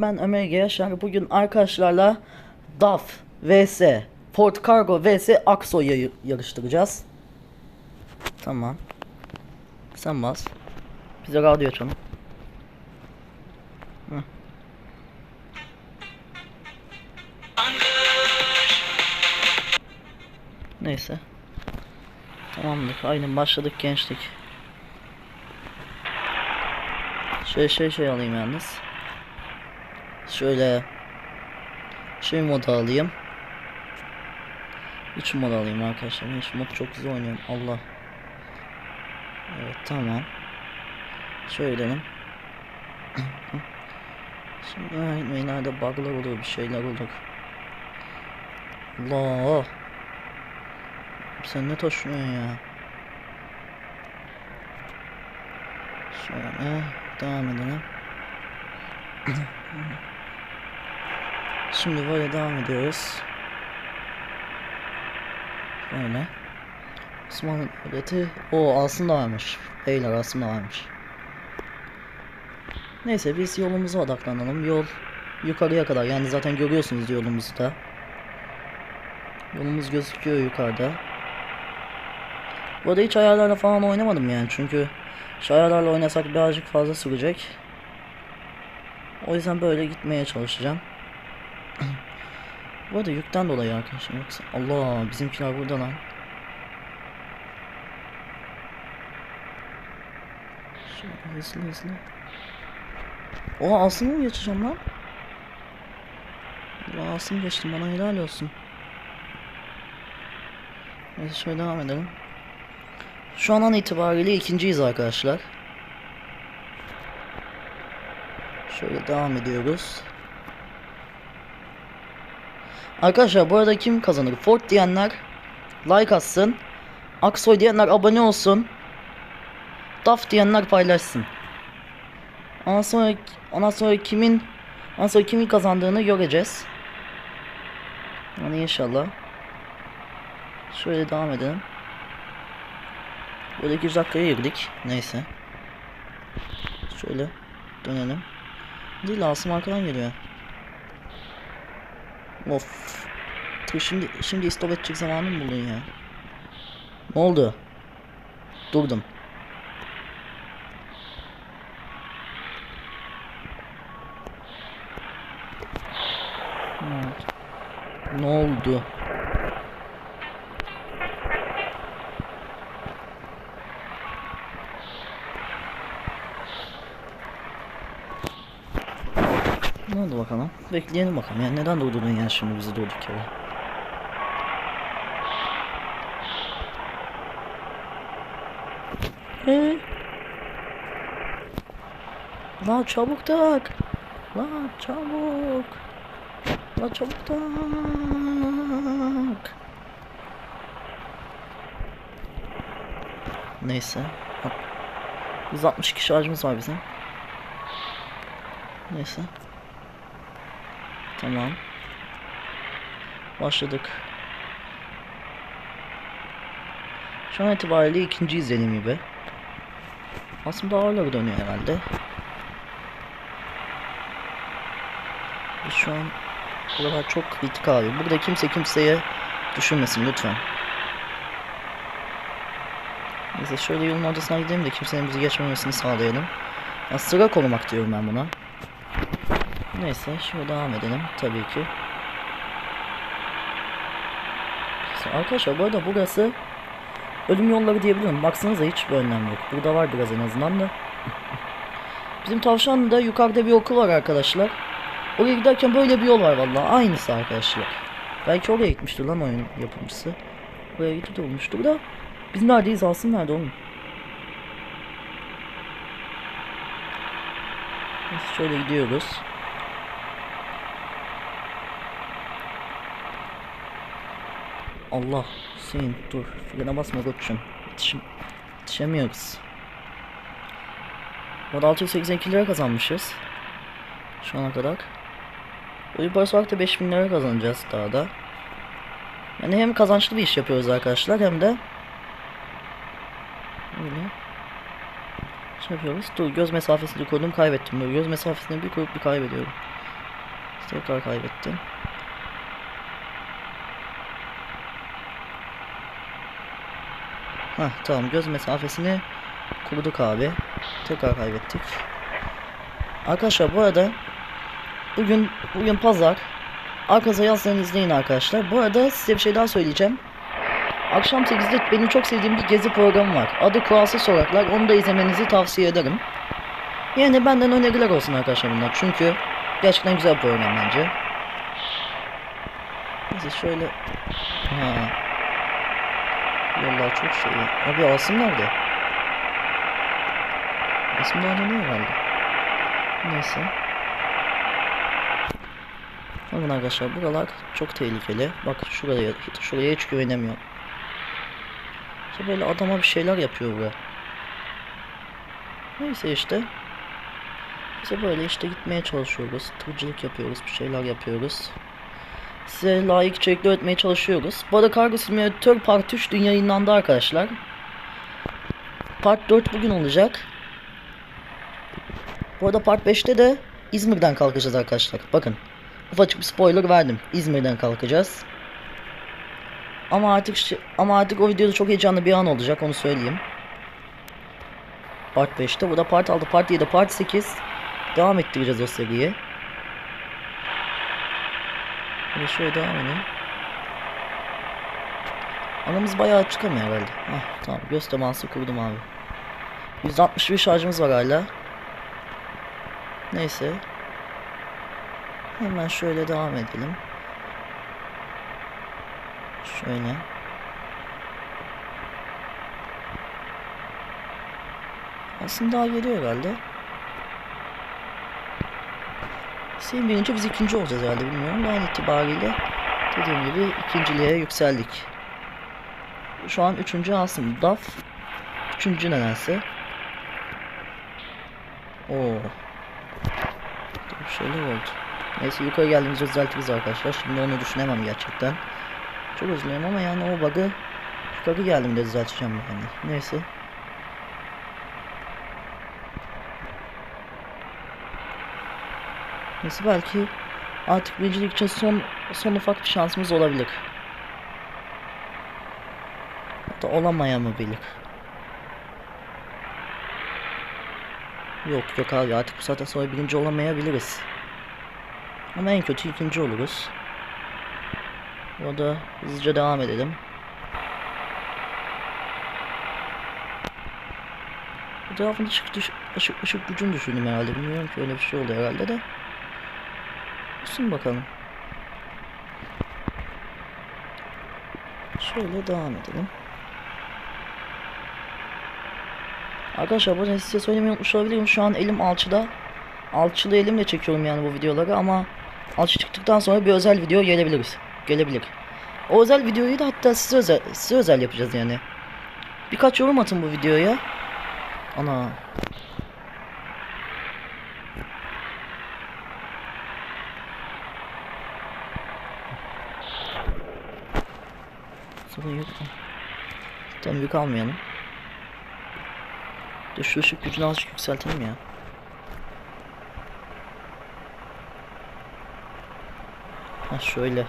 Ben Ömer Yaşar. Bugün arkadaşlarla DAF vs Ford Cargo vs Akso'yu yarıştıracağız. Tamam. Sen bas. Bize radyo açalım. Hı. Neyse. Tamamdır. Aynen başladık gençlik. Şöyle şey şey alayım yalnız. Şöyle şey modu alayım. 3 mod alayım arkadaşlar. 3 mod çok güzel oynuyorum. Allah. Evet tamam. Şöyle dedim. Şimdi ay, nerede bug'lar olur bir şeyler olur. Allah. Sen ne taşıyorsun ya? Şöyle devam edelim. Şimdi böyle devam ediyoruz. Böyle. Osmanlı Devleti. O aslında varmış. Beyler aslında varmış. Neyse biz yolumuza odaklanalım. Yol yukarıya kadar. Yani zaten görüyorsunuz yolumuzu da. Yolumuz gözüküyor yukarıda. Bu arada hiç ayarlarla falan oynamadım yani çünkü ayarlarla oynasak birazcık fazla sürecek. O yüzden böyle gitmeye çalışacağım. Bu arada yükten dolayı arkadaşlar yoksa Allah bizimkiler burada lan. Şöyle hızlı hızlı. Oha Asım'ı mı geçeceğim lan? Allah Asım geçtim bana helal olsun. Neyse şöyle devam edelim. Şu an an itibariyle ikinciyiz arkadaşlar. Şöyle devam ediyoruz. Arkadaşlar bu arada kim kazanır? Ford diyenler like atsın. Aksoy diyenler abone olsun. DAF diyenler paylaşsın. Ondan sonra ondan sonra kimin ondan sonra kimin kazandığını göreceğiz. Yani inşallah. Şöyle devam edelim. Böyle 200 dakikaya girdik. Neyse. Şöyle dönelim. Değil Asım arkadan geliyor. Of. Şimdi şimdi istop edecek zamanı mı buldun ya? Ne oldu? Durdum. Ne? Ne oldu? Ne oldu bakalım? Bekleyelim bakalım. Yani neden durdurdun yani şimdi bizi durduk yere? Ee? La çabuk tak. La çabuk. La çabuk tak. 'Neyse. 162 şarjımız var bizim. Neyse. Tamam. Başladık. Şu an itibariyle ikinci izlenim gibi. Aslında ağırları dönüyor herhalde. Şu an buralar çok kritik abi. Burada kimse kimseye düşünmesin lütfen. Neyse şöyle yolun ortasına gidelim de kimsenin bizi geçmemesini sağlayalım. Ya sıra korumak diyorum ben buna. Neyse şöyle devam edelim tabii ki. Arkadaşlar bu arada burası ölüm yolları diyebilirim. Baksanıza hiç bir önlem yok. Burada var biraz en azından da. Bizim tavşanlıda yukarıda bir okul var arkadaşlar. Oraya giderken böyle bir yol var vallahi aynısı arkadaşlar. Belki oraya gitmiştir lan oyun yapımcısı. Oraya gidip olmuştur da. Biz neredeyiz Asım nerede oğlum? Neyse, Şöyle gidiyoruz. Allah Hüseyin dur. Frene basma koçum Yetişim, yetişemiyoruz. Bu arada 682 lira kazanmışız. Şu ana kadar. Basarak da 5000 lira kazanacağız daha da. Yani hem kazançlı bir iş yapıyoruz arkadaşlar hem de Öyle Şey yapıyoruz. Dur göz mesafesini koydum kaybettim. Dur göz mesafesini bir koyup bir kaybediyorum. Tekrar kaybettim. Hah tamam göz mesafesini kurduk abi. Tekrar kaybettik. Arkadaşlar bu arada bugün bugün pazar. Arkaza yazlarını izleyin arkadaşlar. Bu arada size bir şey daha söyleyeceğim. Akşam 8'de benim çok sevdiğim bir gezi programı var. Adı Kuralsız Sokaklar. Onu da izlemenizi tavsiye ederim. Yani benden öneriler olsun arkadaşlar bunlar. Çünkü gerçekten güzel bir program bence. Neyse şöyle... Ha. Yollar çok şey. Abi Asım nerede? Asım nerede ne herhalde? Neyse. Bakın arkadaşlar buralar çok tehlikeli. Bak şuraya, şuraya hiç güvenemiyorum. İşte böyle adama bir şeyler yapıyor buraya. Neyse işte. Bize böyle işte gitmeye çalışıyoruz. Tırcılık yapıyoruz. Bir şeyler yapıyoruz. Size layık içerikler üretmeye çalışıyoruz. Bu arada Kargo Simulator Part 3 dün yayınlandı arkadaşlar. Part 4 bugün olacak. Bu arada Part 5'te de İzmir'den kalkacağız arkadaşlar. Bakın. Ufacık bir spoiler verdim. İzmir'den kalkacağız. Ama artık ama artık o videoda çok heyecanlı bir an olacak onu söyleyeyim. Part 5'te. Bu da Part 6, Part 7, Part 8. Devam ettireceğiz o seriyi. Böyle şöyle devam edelim. Anamız bayağı çıkamıyor herhalde. Hah tamam göz teması kurdum abi. 161 şarjımız var hala. Neyse. Hemen şöyle devam edelim. Şöyle. Aslında daha geliyor herhalde. Senin birinci biz ikinci olacağız herhalde bilmiyorum. Ben itibariyle dediğim gibi ikinciliğe yükseldik. Şu an üçüncü Asım. Daf. Üçüncü nedense. Oo. Bir şeyler oldu. Neyse yukarı geldiğimizde düzeltiriz arkadaşlar. Şimdi onu düşünemem gerçekten. Çok üzülüyorum ama yani o bug'ı yukarı geldiğimde düzelteceğim yani. Neyse. Neyse belki artık birincilik için son son ufak bir şansımız olabilir. Hatta olamayabilir. Yok yok abi artık bu saatten sonra birinci olamayabiliriz. Ama en kötü ikinci oluruz. Orada hızlıca devam edelim. Etrafında ışık, ışık, ışık gücünü düşündüm herhalde. Bilmiyorum ki öyle bir şey oluyor herhalde de. Olsun bakalım. Şöyle devam edelim. Arkadaşlar bu size söylemeyi unutmuş olabilirim. Şu an elim alçıda. Alçılı elimle çekiyorum yani bu videoları ama alçı çıktıktan sonra bir özel video gelebiliriz. Gelebilir. O özel videoyu da hatta size özel, size özel yapacağız yani. Birkaç yorum atın bu videoya. Ana. Sorun yok. Tamam yük almayalım. Dur şu ışık gücünü azıcık yükseltelim ya. Ha şöyle.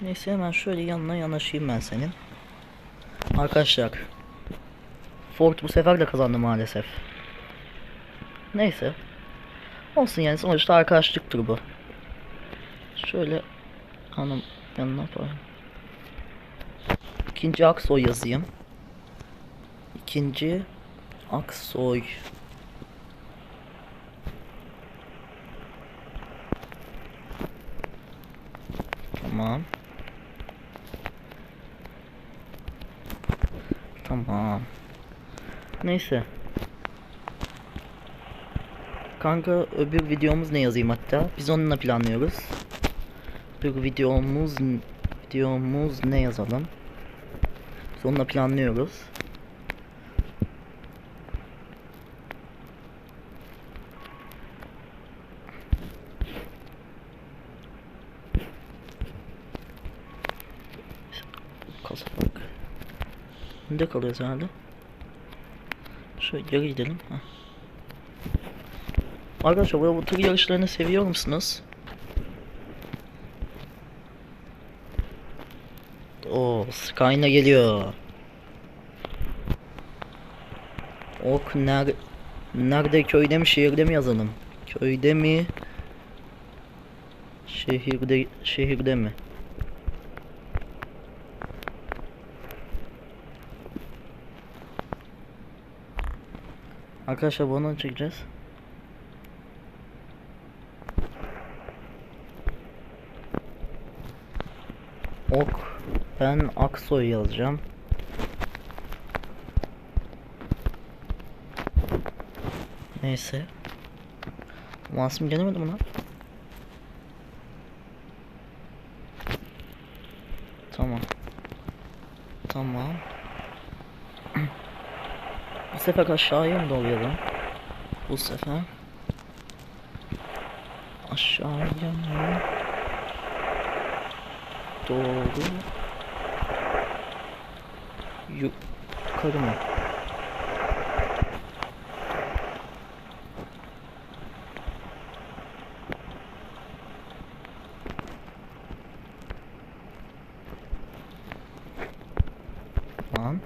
Neyse hemen şöyle yanına yanaşayım ben senin. Arkadaşlar. Ford bu sefer de kazandı maalesef. Neyse. Olsun yani sonuçta arkadaşlıktır bu. Şöyle hanım yanına koyayım. İkinci Aksoy yazayım. İkinci Aksoy. Tamam. Tamam. Neyse. Kanka öbür videomuz ne yazayım hatta? Biz onunla planlıyoruz. Öbür videomuz videomuz ne yazalım? Biz onunla planlıyoruz. Kasabak. Ne kalıyoruz herhalde? Şöyle geri gidelim. Heh. Arkadaşlar bu tır yarışlarını seviyor musunuz? Oo, Skyna geliyor. Ok ner nerede köyde mi şehirde mi yazalım? Köyde mi? Şehirde şehirde mi? Arkadaşlar bunu çekeceğiz. Ok. Ben Aksoy yazacağım. Neyse. Masum gelemedi mi lan? Tamam. Tamam. Bu sefer aşağıya mı dolayalım? Bu sefer aşağıya mı? Doğru. Yukarı mı? Lan.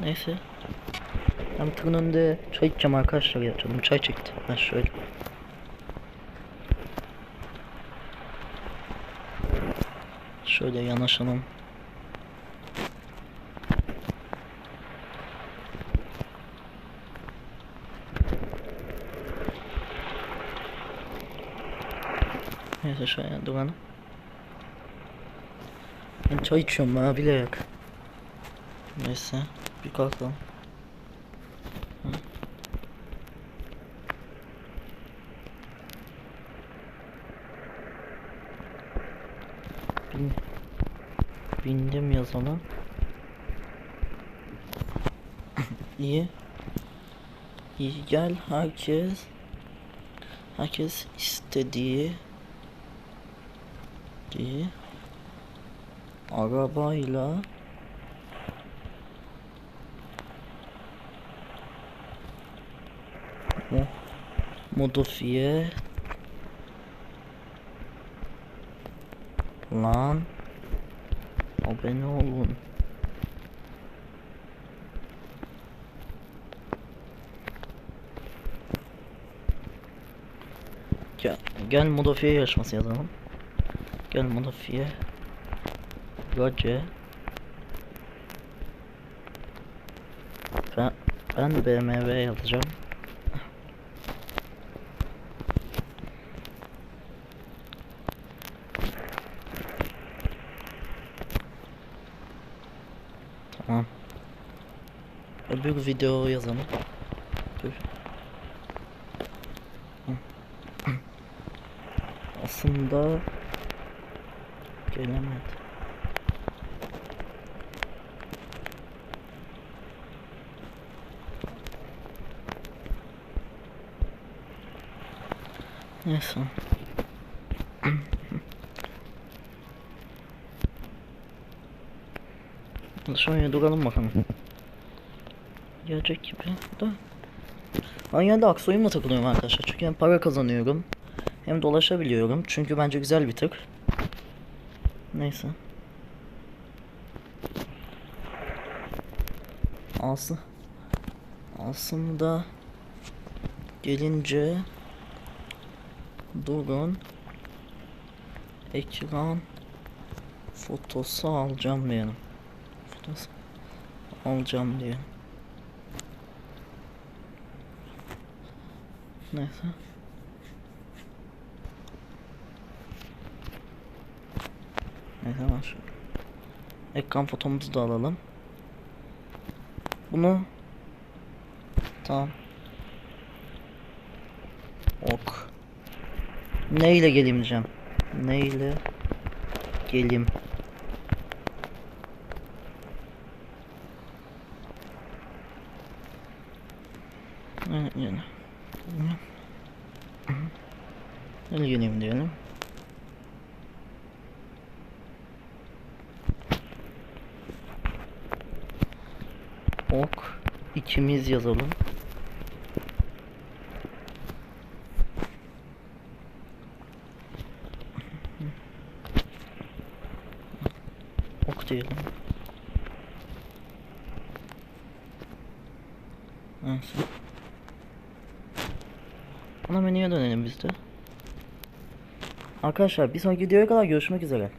Neyse. Ben tırın önünde çay içeceğim arkadaşlar ya canım çay çekti. Ben şöyle. Şöyle yanaşalım. Neyse şöyle duralım. Ben çay içiyorum ha bile yok. Neyse bir kalkalım. Hı. Bin, bindim yazalım. İyi. İyi gel herkes. Herkes istediği diye arabayla mo modifiye lan abone olun. Gel, gel modifiye yarışması yazalım. Gel modifiye Roger. Ben, ben BMW yazacağım Tamam. Öbür video yazalım. Dur. Aslında gelemedi. Neyse. Şöyle duralım bakalım. Gelecek gibi da. Ben yine aksoyumla takılıyorum arkadaşlar. Çünkü hem para kazanıyorum. Hem dolaşabiliyorum. Çünkü bence güzel bir tık. Neyse. Aslında aslında gelince durun ekran fotosu alacağım diyelim fotosu alacağım diye neyse neyse şu ekran fotomuzu da alalım bunu tamam ok Neyle geleyim diyeceğim. Neyle geleyim. Evet, yani. Milyonim diyelim. Ok ikimiz yazalım. Arkadaşlar bir sonraki videoya kadar görüşmek üzere.